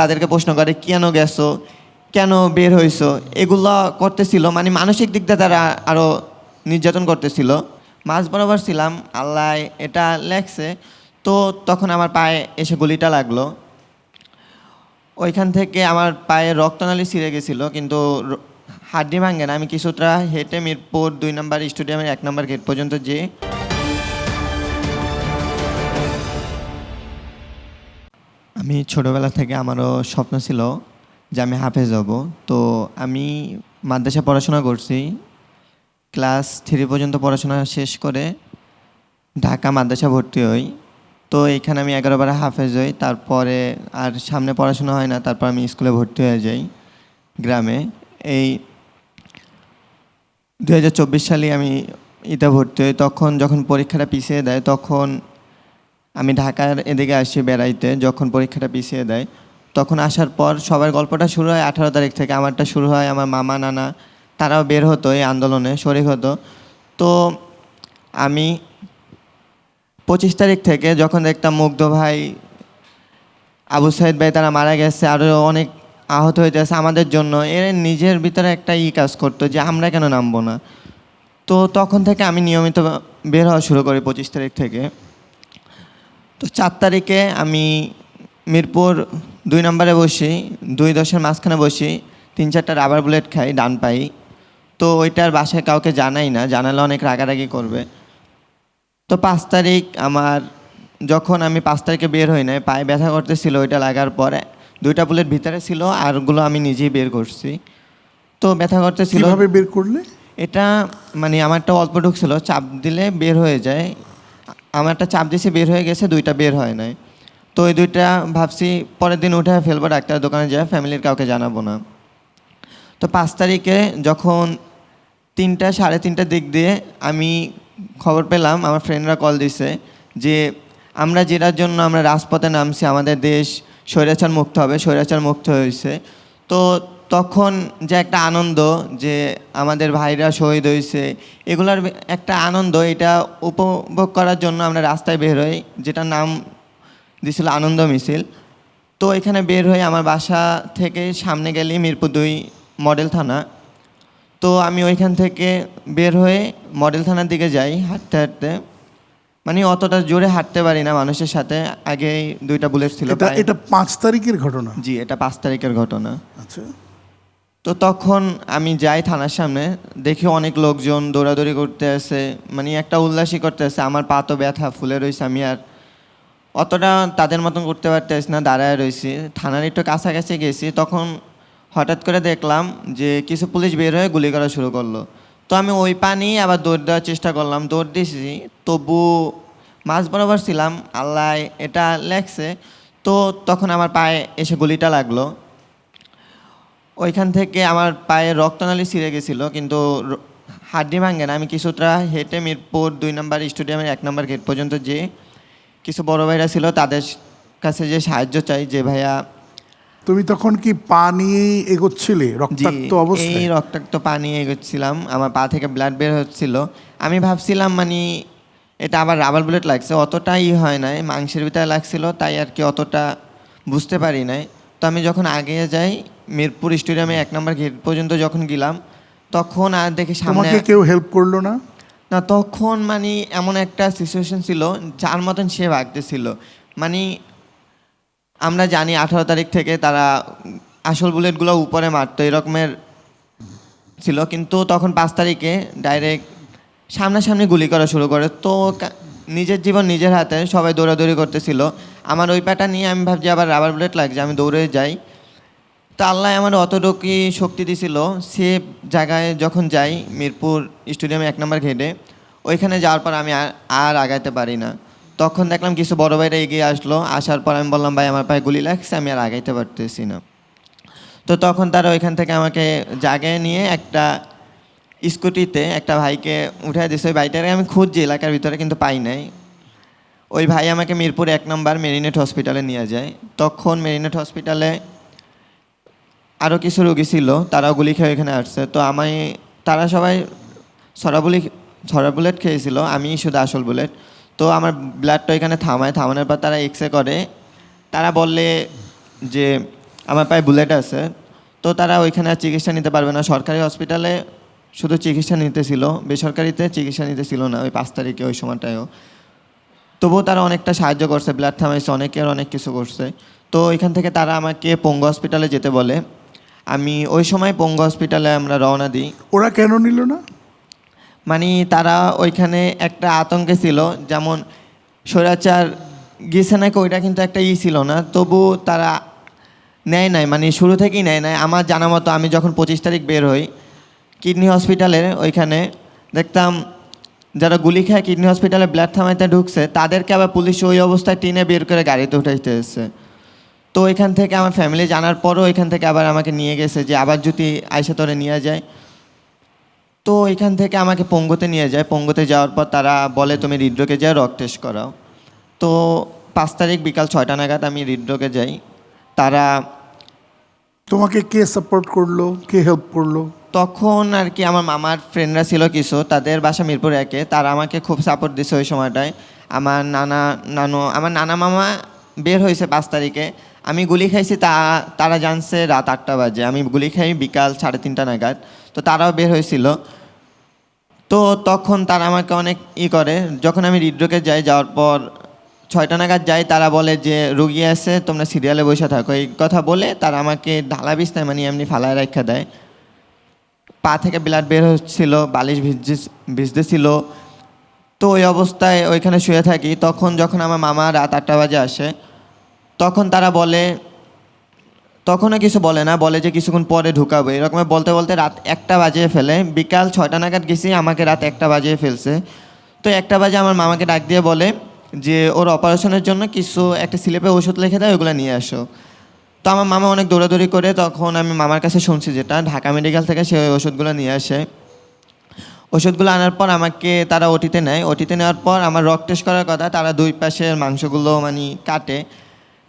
তাদেরকে প্রশ্ন করে, কেন গেছো? কেন বের হয়েছো এগুলো করতেছিল মানে মানসিক দিক দিয়ে তারা আরও নির্যাতন করতেছিল। মাঝ বরাবর ছিলাম, আল্লাহ এটা লেখছে, তো তখন আমার পায়ে এসে গুলিটা লাগল। ওইখান থেকে আমার পায়ে রক্তনালী ছিঁড়ে গেছিল, কিন্তু হাড্ডি ভাঙে না। আমি কিছুটা হেঁটে মিরপুর দুই নম্বর স্টেডিয়ামের এক নম্বর গেট পর্যন্ত যেয়ে আমি ছোটোবেলা থেকে আমারও স্বপ্ন ছিল যে আমি হাফেজ হব। তো আমি মাদ্রাসা পড়াশোনা করছি। ক্লাস থ্রি পর্যন্ত পড়াশোনা শেষ করে ঢাকা মাদ্রাসা ভর্তি হই। তো এখানে আমি এগারো বারে হাফেজ হই। তারপরে আর সামনে পড়াশোনা হয় না, তারপর আমি স্কুলে ভর্তি হয়ে যাই গ্রামে। এই দু হাজার চব্বিশ সালে আমি এটা ভর্তি হই। তখন যখন পরীক্ষাটা পিছিয়ে দেয়, তখন আমি ঢাকার এদিকে আসি বেড়াইতে, যখন পরীক্ষাটা পিছিয়ে দেয়, তখন আসার পর সবার গল্পটা শুরু হয় আঠারো তারিখ থেকে। আমারটা শুরু হয় আমার মামা, নানা, তারাও বের হতো এই আন্দোলনে, শরিক হতো। তো আমি পঁচিশ তারিখ থেকে যখন দেখতাম মুগ্ধ ভাই, আবু সাইদ ভাই, তারা মারা গেছে আরও অনেক আহত হইতেছে আমাদের জন্য, এর নিজের ভিতরে একটা ই কাজ করতো যে আমরা কেন নামবো না। তো তখন থেকে আমি নিয়মিত বের হওয়া শুরু করি পঁচিশ তারিখ থেকে। তো চার তারিখে আমি মিরপুর দুই নম্বরে বসি দুই দশের মাঝখানে বসি তিন চারটা রাবার বুলেট খাই ডান পাই। তো ওইটার বাসায় কাউকে জানাই না জানালে অনেক রাগারাগি করবে। তো পাঁচ তারিখ আমার যখন আমি পাঁচ তারিখে বের হই নাই পায়ে ব্যথা করতেছিল ওইটা লাগার পরে দুইটা বুলেট ভিতরে ছিল আরগুলো আমি নিজেই বের করছি। তো ব্যথা করতেছিল। বের করলে? এটা মানে আমারটা অল্প ঢুকছিল চাপ দিলে বের হয়ে যায়। আমারটা চাপ দিয়েছে বের হয়ে গেছে, দুইটা বের হয় নাই। তো ওই দুইটা ভাবছি পরের দিন উঠে ফেলব ডাক্তার দোকানে যায় ফ্যামিলির কাউকে জানাব না। তো পাঁচ তারিখে যখন তিনটা, সাড়ে তিনটার দিক দিয়ে আমি খবর পেলাম, আমার ফ্রেন্ডরা কল দিছে যে, আমরা যেটার জন্য আমরা রাজপথে নামছি, আমাদের দেশ স্বৈরাচার মুক্ত হবে, স্বৈরাচার মুক্ত হয়েছে। তো তখন যে একটা আনন্দ যে আমাদের ভাইরা শহীদ হয়েছে এগুলার একটা আনন্দ এটা উপভোগ করার জন্য আমরা রাস্তায় বের হই যেটার নাম দিছিল আনন্দ মিছিল। তো এখানে বের হয়ে আমার বাসা থেকে সামনে গেলেই মিরপুর দুই মডেল থানা। তো আমি ওইখান থেকে বের হয়ে মডেল থানার দিকে যাই হাঁটতে হাঁটতে। মানে অতটা জোরে হাঁটতে পারি না মানুষের সাথে আগেই দুইটা বুলেট ছিল এটা পাঁচ তারিখের ঘটনা? জি এটা পাঁচ তারিখের ঘটনা। আচ্ছা। তো তখন আমি যাই থানার সামনে, দেখি অনেক লোকজন দৌড়াদৌড়ি করতে আছে মানে একটা উল্লাসই করতে আছে আমার পা তো ব্যথা, ফুলে রয়েছে আমি আর। অতটা তাদের মতন করতে পারতেছি না, দাঁড়ায় রয়েছি। থানার একটু কাছাকাছি গেছি, তখন হঠাৎ করে দেখলাম যে কিছু পুলিশ বের হয়ে গুলি করা শুরু করল। তো আমি ওই পানি আবার দৌড় দেওয়ার চেষ্টা করলাম, দৌড় দিয়েছি তবু মাঝ বরাবর ছিলাম, আল্লাহ এটা লেখছে। তো তখন আমার পায়ে এসে গুলিটা লাগল। ওইখান থেকে আমার পায়ে রক্তনালী ছিঁড়ে গেছিল কিন্তু হাড্ডি ভাঙে না। আমি কিছুটা হেঁটে মিরপুর দুই নম্বর স্টেডিয়ামের এক নম্বর গেট পর্যন্ত যে কিছু বড় ভাইরা ছিল তাদের কাছে যে সাহায্য চাই যে ভাইয়া তুমি তখন কি পা নিয়ে এগোচ্ছিলে? রক্তাক্ত এই অবস্থায় রক্তাক্ত পানি এগোচ্ছিলাম। আমার পা থেকে ব্লাড বের হচ্ছিল। আমি ভাবছিলাম মানে এটা আবার রাবার বুলেট লাগছে। অতটাই হয় নাই মাংসের ভিতরে লাগছিল তাই আর কি অতটা বুঝতে পারি নাই। তো আমি যখন আগে যাই মিরপুর স্টেডিয়ামে এক নম্বর গেট পর্যন্ত যখন গেলাম তখন আর দেখে সামনে তোমাকে কেউ হেল্প করল না? না তখন মানে এমন একটা সিচুয়েশন ছিল যার মতন সে ভাগতেছিল মানে আমরা জানি আঠারো তারিখ থেকে তারা আসল বুলেটগুলো উপরে মারতো এরকমের ছিল। কিন্তু তখন পাঁচ তারিখে ডাইরেক্ট সামনাসামনি গুলি করা শুরু করে। তো নিজের জীবন নিজের হাতে সবাই দৌড়াদৌড়ি করতেছিল। আমার ওই প্যাটা নিয়ে আমি ভাবছি আবার রাবার বুলেট লাগছে আমি দৌড়ে যাই। তো আল্লাহ আমার অতটুকুই শক্তি দিছিল। সে জায়গায় যখন যাই, মিরপুর স্টেডিয়ামে এক নম্বর ঘেটে, ওইখানে যাওয়ার পর আমি আর- আগাইতে পারি না। তখন দেখলাম কিছু বড় ভাইরা এগিয়ে আসলো। আসার পর আমি বললাম, ভাই, আমার পায়ে গুলি লাগছে, আমি আর আগাইতে পারতেছি না। তো তখন তারা ওইখান থেকে আমাকে জাগায় নিয়ে একটা স্কুটিতে একটা ভাইকে উঠে দিয়েছে ওই ভাইটাকে আমি খুঁজছি, এলাকার ভিতরে কিন্তু পাই নাই। ওই ভাই আমাকে মিরপুর এক নম্বর মেরিনেট হসপিটালে নিয়ে যায়। তখন মেরিনেট হসপিটালে আরও কিছু রোগী ছিল, তারাও গুলি খেয়ে এখানে আসছে। তো আমি, তারা সবাই ছড়া বুলি, ছড়া বুলেট খেয়েছিল, আমি শুধু আসল বুলেট। তো আমার ব্লাডটা এখানে থামায়, থামানোর পর তারা এক্স করে। তারা বললে যে, আমার পায়ে বুলেট আছে। তো তারা ওইখানে আর চিকিৎসা নিতে পারবে না। সরকারি হসপিটালে শুধু চিকিৎসা নিতেছিল, বেসরকারিতে চিকিৎসা নিতেছিল না, ওই পাঁচ তারিখে ওই সময়টায়ও। তবুও তারা অনেকটা সাহায্য করছে, ব্লাড থামাইছে অনেকের অনেক কিছু করছে। তো এখান থেকে তারা আমাকে পঙ্গু হসপিটালে যেতে বলে। আমি ওই সময় পঙ্গু হসপিটালে আমরা রওনা দিই। ওরা কেন নিল না? মানে তারা ওইখানে একটা আতঙ্কে ছিল যেমন স্বৈরাচার গেছে নাকি ওইটা কিন্তু একটা ই ছিল না তবু তারা নেয় নাই মানে শুরু থেকেই নেয় নাই। আমার জানা মতো আমি যখন পঁচিশ তারিখ বের হই কিডনি হসপিটালের ওইখানে দেখতাম যারা গুলি খায় কিডনি হসপিটালে ব্লাড থামাইতে ঢুকছে তাদেরকে আবার পুলিশ ওই অবস্থায় টিনে বের করে গাড়িতে উঠাইতে এসেছে তো এখান থেকে আমার ফ্যামিলি জানার পরও এখান থেকে আবার আমাকে নিয়ে গেছে যে আবার যদি আইসা তোরে নিয়ে যায়। তো এখান থেকে আমাকে পঙ্গুতে নিয়ে যায়। পঙ্গুতে যাওয়ার পর তারা বলে তুমি হৃদরোগে যাও রক টেস্ট করাও। তো পাঁচ তারিখ বিকাল ছয়টা নাগাদ আমি হৃদরোগে যাই। তারা তোমাকে কে সাপোর্ট করল? কে হেল্প করল? তখন আর কি আমার মামার ফ্রেন্ডরা ছিল কিছু তাদের বাসা মিরপুর একে। তারা আমাকে খুব সাপোর্ট দিছে ওই সময়টায়। আমার নানা নানু আমার নানা মামা বের হয়েছে পাঁচ তারিখে। আমি গুলি খাইছি, তা, তারা জানছে রাত আটটা বাজে। আমি গুলি খাই বিকাল সাড়ে তিনটা নাগাদ। তো তারাও বের হয়েছিল। তো তখন তারা আমাকে অনেক ই করে। যখন আমি হৃদরোগে যাই, যাওয়ার পর ছয়টা নাগাদ যাই, তারা বলে যে, রুগী আছে, তোমরা সিরিয়ালে বসে থাকো। এই কথা বলে তারা আমাকে ঢালা বিছনায় মানে এমনি ফালায় রাখা দেয়। পা থেকে ব্লাড বের হচ্ছিল, বালিশ ভিজে ভিজতেছিল। তো ওই অবস্থায় ওইখানে শুয়ে থাকি। তখন যখন আমার মামা রাত আটটা বাজে আসে তখন তারা বলে, তখনও কিছু বলে না, বলে যে কিছুক্ষণ পরে ঢুকাবো। এরকম বলতে বলতে রাত একটা বাজিয়ে ফেলে। বিকাল ছয়টা নাগাদ গেছি, আমাকে রাত একটা বাজিয়ে ফেলছে। তো একটা বাজে আমার মামাকে ডাক দিয়ে বলে যে, ওর অপারেশনের জন্য কিছু একটা স্লিপে ওষুধ লিখে দেয় ওগুলো নিয়ে আসো। তো আমার মামা অনেক দৌড়াদৌড়ি করে তখন আমি মামার কাছে শুনছি যেটা। ঢাকা মেডিকেল থেকে সে ওষুধগুলো নিয়ে আসে। ওষুধগুলো আনার পর আমাকে তারা ওটিতে নেয়। ওটিতে নেওয়ার পর আমার রক টেস্ট করার কথা, তারা দুই পাশের মাংসগুলো মানে কাটে।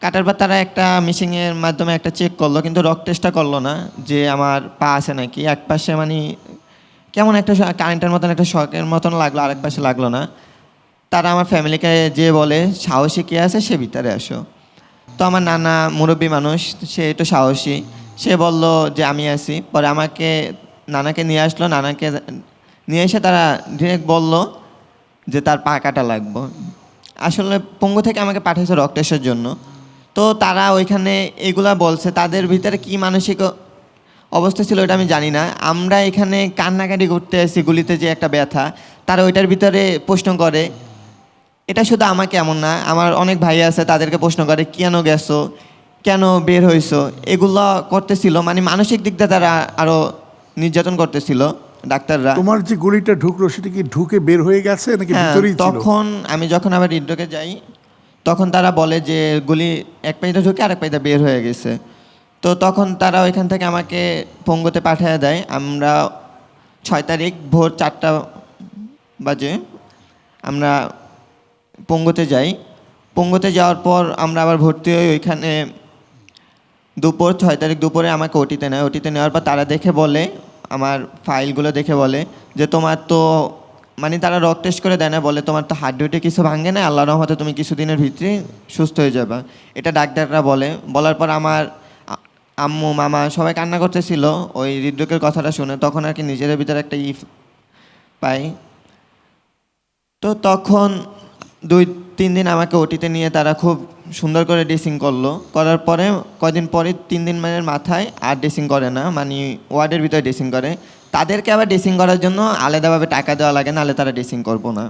কাটার পর তারা একটা মেশিনের মাধ্যমে একটা চেক করল, কিন্তু রক টেস্টটা করল না, যে আমার পা আছে নাকি। এক পাশে মানে কেমন একটা কারেন্টের মতন একটা শখের মতন লাগল, আরেক পাশে লাগল না। তারা আমার ফ্যামিলিকে যে বলে, সাহসী কে আছে? সে ভিতরে আসো। তো আমার নানা মুরব্বী মানুষ, সে একটু সাহসী, সে বলল যে, আমি আছি। পরে আমাকে, নানাকে নিয়ে আসলো, নানাকে নিয়ে এসে তারা ডিরেক্ট বলল যে, তার পা কাটা লাগবো। আসলে পঙ্গু থেকে আমাকে পাঠিয়েছে রক্তেশের জন্য। তো তারা ওইখানে এগুলা বলছে তাদের ভিতরে কি মানসিক অবস্থা ছিল ওটা আমি জানি না। আমরা এখানে কান্নাকাটি করতে আসি গুলিতে যে একটা ব্যথা তারা ওইটার ভিতরে প্রশ্ন করে এটা শুধু আমাকে এমন না আমার অনেক ভাই আছে তাদেরকে প্রশ্ন করে কেন গেছো? কেন বের হয়েছো এগুলো করতেছিল মানে মানসিক দিক দিয়ে তারা আরও নির্যাতন করতেছিল ডাক্তাররা। তোমার যে গুলিটা ঢুকলো সেটা কি ঢুকে বের হয়ে গেছে নাকি হ্যাঁ, ভিতরেই ছিল? তখন আমি যখন আবার হৃদরোগে যাই তখন তারা বলে যে, গুলি, এক পাইতে ঢুকে আরেক পাইতে বের হয়ে গেছে। তো তখন তারা ওইখান থেকে আমাকে পঙ্গুতে পাঠিয়ে দেয়। আমরা ছয় তারিখ ভোর চারটা বাজে আমরা পঙ্গুতে যাই। পঙ্গুতে যাওয়ার পর আমরা আবার ভর্তি হই ওইখানে দুপুর, ছয় তারিখ দুপুরে আমাকে ওটিতে নেয়। ওটিতে নেওয়ার পর তারা দেখে বলে, আমার ফাইলগুলো দেখে বলে যে, তোমার তো মানে তারা রক টেস্ট করে দেয় না, বলে তোমার তো হার্ট ডিউটি কিছু ভাঙে না আল্লাহ রহমতে তুমি কিছুদিনের ভিতরে সুস্থ হয়ে যাবে। এটা ডাক্তাররা বলে। বলার পর আমার আম্মু, মামা সবাই কান্না করতেছিল। ওই হৃদরোগের কথাটা শুনে তখন আর কি নিজেদের ভিতরে একটা ই পাই। তো তখন দুই, তিন দিন আমাকে ওটিতে নিয়ে তারা খুব সুন্দর করে ড্রেসিং করল। করার পরে কয়দিন পরে তিন দিন মানের মাথায় আর ড্রেসিং করে না মানে ওয়ার্ডের ভিতরে ড্রেসিং করে। তাদেরকে আবার ড্রেসিং করার জন্য আলাদাভাবে টাকা দেওয়া লাগে নাহলে তারা ড্রেসিং করব না।